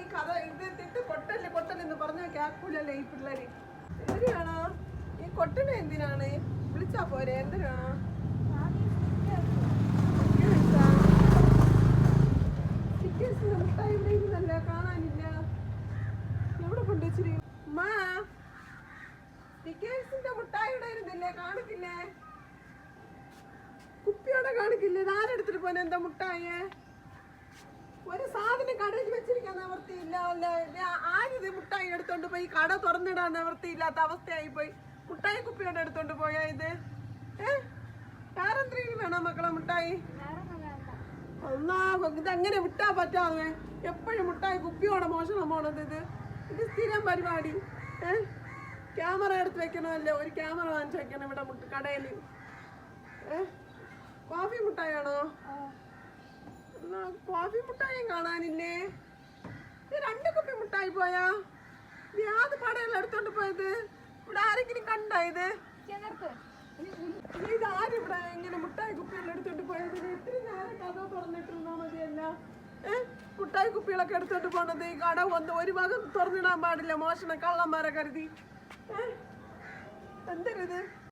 ഈ കഥ ഇത് ഇട്ടിട്ട് കൊട്ടല്ലേ കൊട്ടല്ലെന്ന് പറഞ്ഞാൽ കേൾക്കൂലല്ലേ ഈ പിള്ളേര്? എന്തിനാണോ? ഈ കൊട്ടനെ എന്തിനാണ്? വിളിച്ചാ പോരെ എന്തിനാണോ? കാണാനില്ല. എവിടെ കൊണ്ടുവച്ചിരി മാ ചിക്കൻസിന്റെ മുട്ടായി ഇവിടെ ഇരുന്നില്ലേ കാണിക്കില്ലേ? കുപ്പിയോടെ കാണിക്കില്ലേ? ഇത് ആരെടുത്തിട്ട് പോനെ എന്താ മുട്ടായേ? ഒരു സാധനം കടയിൽ വെച്ചിരിക്കാൻ നിവർത്തിയില്ല ആരിത് മുട്ടായി എടുത്തോണ്ട് പോയി? കട തുറന്നിടാൻ നിവർത്തിയില്ലാത്ത അവസ്ഥയായി പോയി മുട്ടായി കുപ്പിയോടെ എടുത്തോണ്ട് പോയാ ഇത്? വേറെന്തെങ്കിലും വേണോ മക്കളെ മുട്ടായി? ഒന്നാ ഇതെങ്ങനെ വിട്ടാ പറ്റാതെ? എപ്പോഴും മുട്ടായി കുപ്പിയോടെ മോഷണം പോണത് ഇത്. ഇത് സ്ഥിരം പരിപാടി. ക്യാമറ എടുത്ത് വെക്കണമല്ലോ. ഒരു ക്യാമറ വാങ്ങിച്ചു വെക്കണം ഇവിടെ കടയിൽ ഏ? കോഫി മുട്ടായാണോ കോഫി മുട്ടായി കാണാനില്ലേ? രണ്ട് കുപ്പി മുട്ടായി പോയാ? യാത് പടയല്ല എടുത്തോണ്ട് പോയത്? ഇവിടെ ആരെങ്കിലും കണ്ടാ ഇത്? ഇത് ആരും ഇവിടെ ഇങ്ങനെ മുട്ടായി കുപ്പികൾ എടുത്തോണ്ട് പോയത്? ഇത് ഇത്തിരി നേരം കഥ തുറന്നിട്ടിരുന്നാ മതിയല്ല. മുട്ടായി കുപ്പികളൊക്കെ എടുത്തോണ്ട് പോണത് ഈ കട വന്ന് ഒരു ഭാഗം തുറന്നിടാൻ പാടില്ല. മോഷണം കള്ളന്മാരെ കരുതി. എന്തരിത്